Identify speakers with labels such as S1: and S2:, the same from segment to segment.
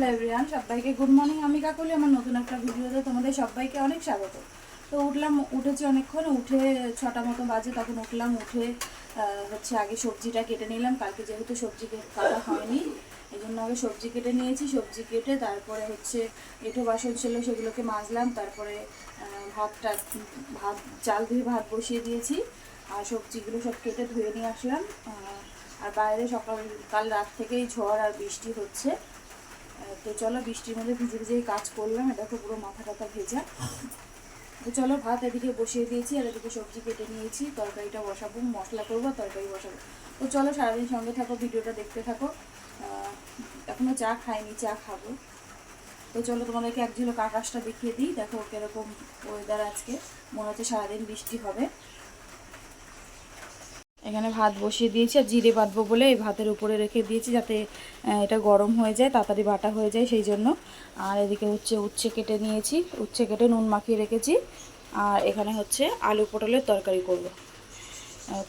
S1: Hello everyone, সবাইকে good morning. আমি কাকুলি, আমার নতুন একটা ভিডিওতে তোমাদের সবাইকে অনেক স্বাগত। তো উঠলাম, উঠেছি অনেকক্ষণ, উঠে ছটা মতো বাজে, তখন উঠলাম, উঠে হচ্ছে আগে সবজিটা কেটে নিলাম। কালকে যেহেতু সবজি কাটা হয়নি এই জন্য আগে সবজি কেটে নিয়েছি। সবজি কেটে তারপরে হচ্ছে এঁটো বাসন ছিল, সেগুলোকে মাজলাম। তারপরে ভাতটা, ভাত, চাল ধুয়ে ভাত বসিয়ে দিয়েছি। আর সবজিগুলো সব কেটে ধুয়ে নিয়ে আসলাম। আর বাইরে সকাল, কাল রাত থেকেই ঝড় আর বৃষ্টি হচ্ছে। তো চলো বৃষ্টির মধ্যে ভিজে ভিজেই কাজ করলাম এটা তো পুরো মাথা টাথা ভেজা। তো চলো ভাত এদিকে বসিয়ে দিয়েছি আর এদিকে সবজি কেটে নিয়েছি তরকারিটা বসাবো মশলা করব তরকারি বসাবো। তো চলো সারাদিন সঙ্গে থাকো ভিডিওটা দেখতে থাকো। আহ, এখনও চা খাইনি চা খাব। তো চলো তোমাদেরকে এক ঝিলক আকাশটা দেখিয়ে দিই দেখো কীরকম ওয়েদার আজকে। মনে হচ্ছে সারাদিন বৃষ্টি হবে। এখানে ভাত বসিয়ে দিয়েছি আর জিরে বাঁধবো বলে এই ভাতের উপরে রেখে দিয়েছি যাতে এটা গরম হয়ে যায়, তাড়াতাড়ি বাটা হয়ে যায় সেই জন্য। আর এদিকে হচ্ছে উচ্ছে কেটে নিয়েছি, উচ্ছে কেটে নুন মাখিয়ে রেখেছি। আর এখানে হচ্ছে আলু পটলের তরকারি করব।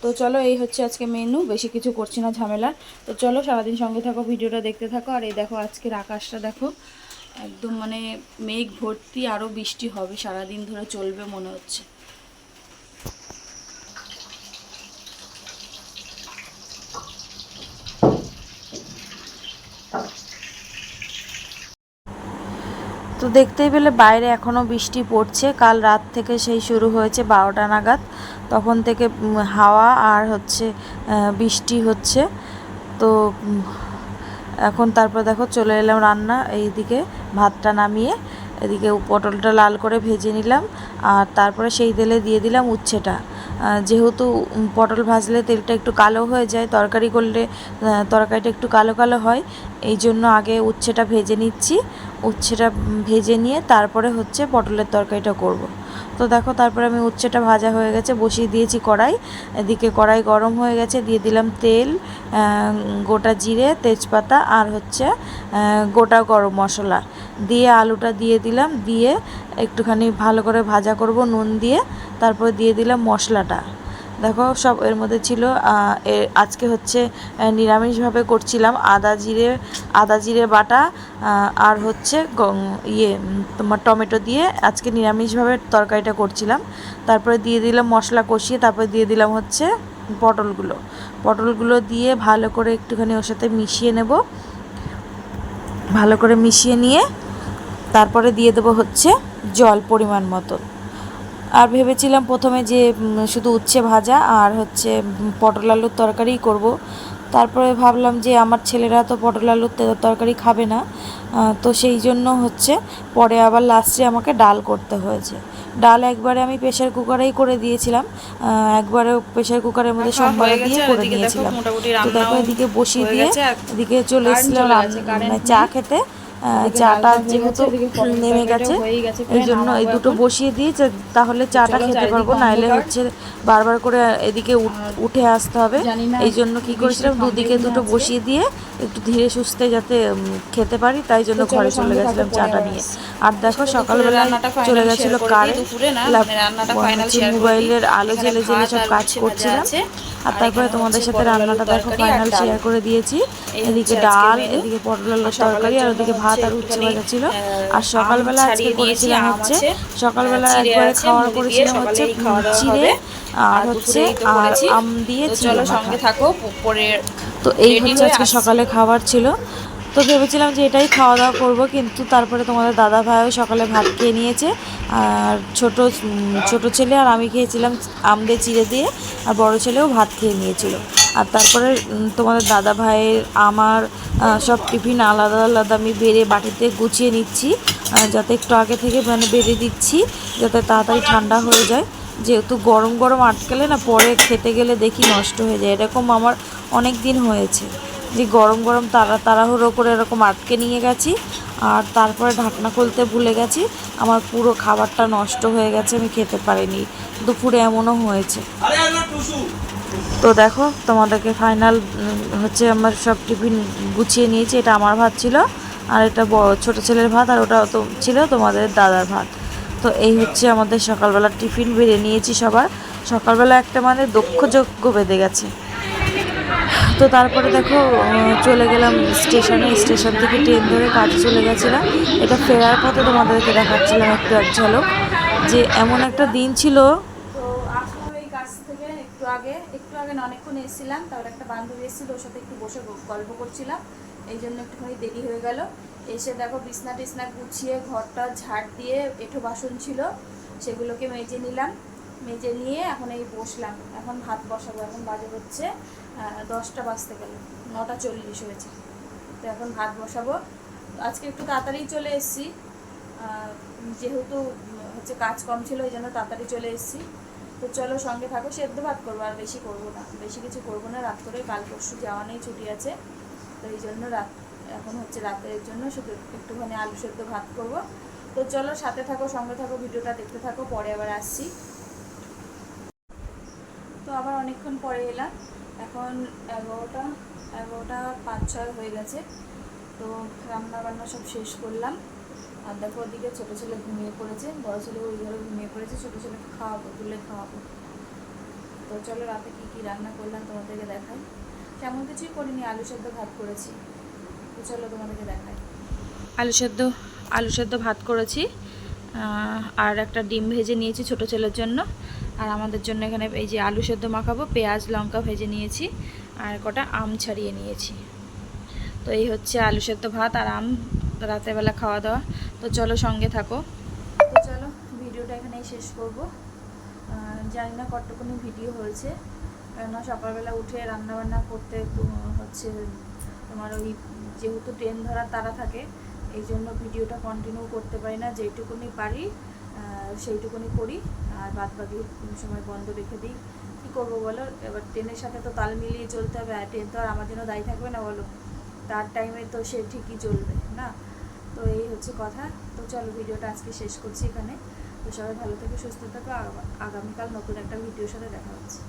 S1: তো চলো এই হচ্ছে আজকে মেনু, বেশি কিছু করছি না ঝামেলা। তো চলো সারাদিন সঙ্গে থাকো, ভিডিওটা দেখতে থাকো। আর এই দেখো আজকের আকাশটা দেখো, একদম মানে মেঘ ভর্তি আরও বৃষ্টি হবে। সারাদিন ধরে চলবে মনে হচ্ছে। তো দেখতেই পেলে বাইরে এখনও বৃষ্টি পড়ছে। কাল রাত থেকে সেই শুরু হয়েছে বারোটা নাগাদ। তখন থেকে হাওয়া আর হচ্ছে বৃষ্টি হচ্ছে। তো এখন তারপর দেখো চলে এলাম রান্না, এইদিকে ভাতটা নামিয়ে, এদিকে পটলটা লাল করে ভেজে নিলাম। আর তারপরে সেই তেলে দিয়ে দিলাম উচ্ছেটা। যেহেতু পটল ভাজলে তেলটা একটু কালো হয়ে যায়, তরকারি করলে তরকারিটা একটু কালো কালো হয়, এই জন্য আগে উচ্ছেটা ভেজে নিচ্ছি। উচ্ছেটা ভেজে নিয়ে তারপরে হচ্ছে পটলের তরকারিটা করব। তো দেখো তারপরে আমি উচ্ছেটা ভাজা হয়ে গেছে, বসিয়ে দিয়েছি কড়াই। এদিকে কড়াই গরম হয়ে গেছে, দিয়ে দিলাম তেল গোটা জিরে, তেজপাতা আর হচ্ছে গোটা গরম মশলা। দিয়ে আলুটা দিয়ে দিলাম, দিয়ে একটুখানি ভালো করে ভাজা করব, নুন দিয়ে, তারপর দিয়ে দিলাম মশলাটা। দেখো সব এর মধ্যে ছিল আজকে হচ্ছে নিরামিষভাবে করছিলাম আদা জিরে আদা জিরে বাটা আর হচ্ছে ইয়ে তোমার টমেটো দিয়ে আজকে নিরামিষভাবে তরকারিটা করছিলাম। তারপরে দিয়ে দিলাম মশলা কষিয়ে, তারপরে দিয়ে দিলাম হচ্ছে পটলগুলো। পটলগুলো দিয়ে ভালো করে একটুখানি ওর সাথে মিশিয়ে নেব। ভালো করে মিশিয়ে নিয়ে তারপরে দিয়ে দেবো হচ্ছে জল পরিমাণ মতো। আর ভেবেছিলাম প্রথমে যে শুধু উচ্ছে ভাজা আর হচ্ছে পটল আলুর তরকারি করব। তারপরে ভাবলাম যে আমার ছেলেরা তো পটল আলুর তরকারি খাবে না তো সেই জন্য হচ্ছে পরে আবার লাস্টে আমাকে ডাল করতে হয়েছে। ডাল একবারে আমি প্রেশার কুকারেই করে দিয়েছিলাম একবারে প্রেশার কুকারের মধ্যে সোমবারে দিয়ে করে
S2: মোটামুটি
S1: তো দেখো এদিকে বসিয়ে
S2: হয়ে
S1: দিয়ে এদিকে চলে এসেছিলাম মানে চা খেতে। চাটা যেহেতু নেমে গেছে এই জন্য এই দুটো বসিয়ে দিয়ে যে তাহলে চাটা খেতে পারব নাইলে
S2: অন্ধকার।
S1: হচ্ছে বারবার করে এদিকে উঠ- আসতে হবে। এই জন্য কি করেছিলাম দুদিকে দুটো বসিয়ে দিয়ে একটু ধীরে সুস্থে যাতে খেতে পারি তাই জন্য ঘরে চলে গেছিলাম চাটা নিয়ে। আর দেখো সকালবেলা চলে গেছিল কারেন্ট
S2: মানে।
S1: মোবাইলের আলো জেলে জেলে সব কাজ করছিলাম। আর তারপরে তোমাদের সাথে রান্নাটা দেখো ফাইনাল শেয়ার করে দিয়েছি এদিকে ডাল এদিকে পটল আলুর
S2: আর
S1: তরকারি আর ওদিকে ভাত আর উচ্ছে ভাজা ছিল। আর সকালবেলা আজকে করেছিলাম হচ্ছে সকালবেলা একবারে খাওয়ার করেছিলাম হচ্ছে চিড়ে আর হচ্ছে আর আম দিয়ে
S2: চলো সঙ্গে থাকো পরে
S1: তো এই হচ্ছে আজকে সকালে খাবার ছিল। তো ভেবেছিলাম যে এটাই খাওয়া দাওয়া করব কিন্তু তারপরে তোমাদের দাদা ভাইও সকালে ভাত খেয়ে নিয়েছে। আর ছোট ছোট ছেলে আর আমি খেয়েছিলাম আম দিয়ে চিড়ে দিয়ে আর বড় ছেলেও ভাত খেয়ে নিয়েছিল। আর তারপরে তোমাদের দাদা ভাইয়ের, আমার সব টিফিন আলাদা আলাদা আমি বেড়ে বাটিতে গুছিয়ে নিচ্ছি যাতে একটু আগে থেকে মানে বেড়ে দিচ্ছি, যাতে তাড়াতাড়ি ঠান্ডা হয়ে যায়। যেহেতু গরম গরম আটকালে না, পরে খেতে গেলে দেখি নষ্ট হয়ে যায়। এরকম আমার অনেক দিন হয়েছে যে গরম গরম তাড়া তাড়াহুড়ো করে এরকম আটকে নিয়ে গেছি, আর তারপরে ঢাকনা খুলতে ভুলে গেছি। আমার পুরো খাবারটা নষ্ট হয়ে গেছে, আমি খেতে পারিনি। দুপুরে এমনও হয়েছে। তো দেখো, তোমাদেরকে ফাইনাল হচ্ছে আমার সব টিফিন গুছিয়ে নিয়েছি, এটা আমার ভাত ছিল, আর এটা বড় ছোটো ছেলের ভাত, আর ওটা তো ছিল তোমাদের দাদার ভাত। তো এই হচ্ছে আমাদের সকালবেলা টিফিন, বেড়ে নিয়েছি সবার। সকালবেলা একটা মানে দক্ষ যজ্ঞ বেঁধে গেছে। তো তারপরে দেখো চলে গেলাম স্টেশনে, স্টেশন থেকে ট্রেন ধরে কাজে চলে গেছিলাম। এটা ফেরার পথে তোমাদেরকে দেখাচ্ছিলাম একটু এক ঝলক, যে এমন একটা দিন ছিল
S2: তো আসলাম এই কাছ থেকে একটু আগে, একটু আগে অনেকক্ষণ এসেছিলাম, তারপর একটা বান্ধবী এসেছিল, ওর সাথে একটু বসে গল্প করছিলাম, এই জন্য একটুখানি দেরি হয়ে গেল। এসে দেখো বিছনা টিছনা গুছিয়ে, ঘরটা ঝাড় দিয়ে এঁঠো বাসন ছিল, সেগুলোকে মেজে নিলাম। মেজে নিয়ে এখন এই বসলাম। এখন ভাত বসাবো, এখন বাজে হচ্ছে দশটা বাজতে গেল, নটা চল্লিশ হয়েছে। তো এখন ভাত বসাবো। আজকে একটু তাড়াতাড়ি চলে এসেছি। যেহেতু হচ্ছে কাজ কম ছিল ওই জন্য তাড়াতাড়ি চলে এসেছি। তো চলো সঙ্গে থাকো, সেদ্ধ ভাত করব, আর বেশি করব না। বেশি কিছু করব না, রাত করে কাল পরশু যাওয়া নেই ছুটি আছে। তো এই জন্য রাত, এখন হচ্ছে রাতের জন্য শুধু একটুখানি আলু সেদ্ধ ভাত করব। তো চলো সাথে থাকো, সঙ্গে থাকো, ভিডিওটা দেখতে থাকো, পরে আবার আসছি। তো আবার অনেকক্ষণ পরে এলাম। এখন এগারোটা এগারোটা পাঁচ ছয় হয়ে গেছে। তো রান্না বান্না সব শেষ করলাম। আর দেখো ওদিকে ছোটো ছেলে ঘুমিয়ে পড়েছে, বড় ছেলে ওই ঘরে ঘুমিয়ে পড়েছে, ছোটো ছেলেকে খাওয়াবো, তুলে খাওয়াবো। তো চলো রাতে কী কী রান্না করলাম তোমাদেরকে দেখাই। তেমন কিছুই করিনি, আলু সেদ্ধ ভাত করেছি। তো চলো তোমাদেরকে দেখাই।
S1: আলু সেদ্ধ আলু সেদ্ধ ভাত করেছি আর একটা ডিম ভেজে নিয়েছি ছোট ছেলের জন্য। আর আমাদের জন্য এখানে এই যে আলু সেদ্ধ মাখাবো, পেঁয়াজ, লঙ্কা ভেজে নিয়েছি, আর কটা আম ছাড়িয়ে নিয়েছি। তো এই হচ্ছে আলু সেদ্ধ ভাত আর আম, রাতের বেলা খাওয়া দাওয়া। তো চলো সঙ্গে থাকো।
S2: তো চলো, ভিডিওটা এখানেই শেষ করব। জানি না কতটুকুনি ভিডিও হয়েছে। কেননা সকালবেলা উঠে রান্না বান্না করতে হচ্ছে তোমার ওই যেহেতু ট্রেন ধরার তারা থাকে, এই জন্য ভিডিওটা কন্টিনিউ করতে পারি না। যেইটুকুনি পারি সেইটুকুনি করি। আর বাদ বাকি সময় বন্ধ রেখে দিই। কী করব বলো? এবার ট্রেনের সাথে তো তাল মিলিয়ে চলতে হবে। আর ট্রেন তো আর আমার জন্য দায়ী থাকবে না বলো? তার টাইমে তো সে ঠিকই চলবে, না? তো এই হচ্ছে কথা। তো চলো ভিডিওটা আজকে শেষ করছি এখানে। তো সবাই ভালো থেকে, সুস্থ থাকো। আগামীকাল নতুন একটা ভিডিওর সাথে দেখা হচ্ছে।